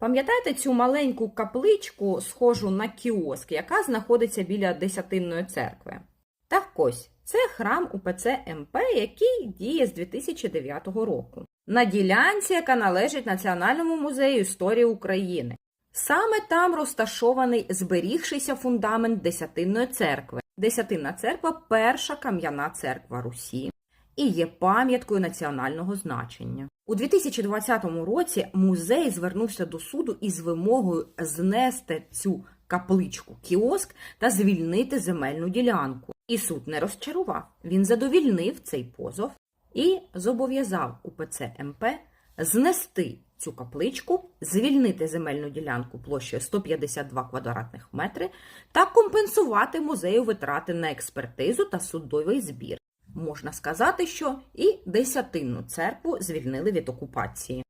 Пам'ятаєте цю маленьку капличку, схожу на кіоск, яка знаходиться біля Десятинної церкви? Так ось, це храм УПЦ МП, який діє з 2009 року. На ділянці, яка належить Національному музею історії України. Саме там розташований зберігшийся фундамент Десятинної церкви. Десятинна церква перша кам'яна церква Русі і є пам'яткою національного значення. У 2020 році музей звернувся до суду із вимогою знести цю капличку кіоск та звільнити земельну ділянку. І суд не розчарував. Він задовільнив цей позов і зобов'язав УПЦ МП знести цю капличку, звільнити земельну ділянку площею 152 квадратних метри та компенсувати музею витрати на експертизу та судовий збір. Можна сказати, що і десятинну церкву звільнили від окупації.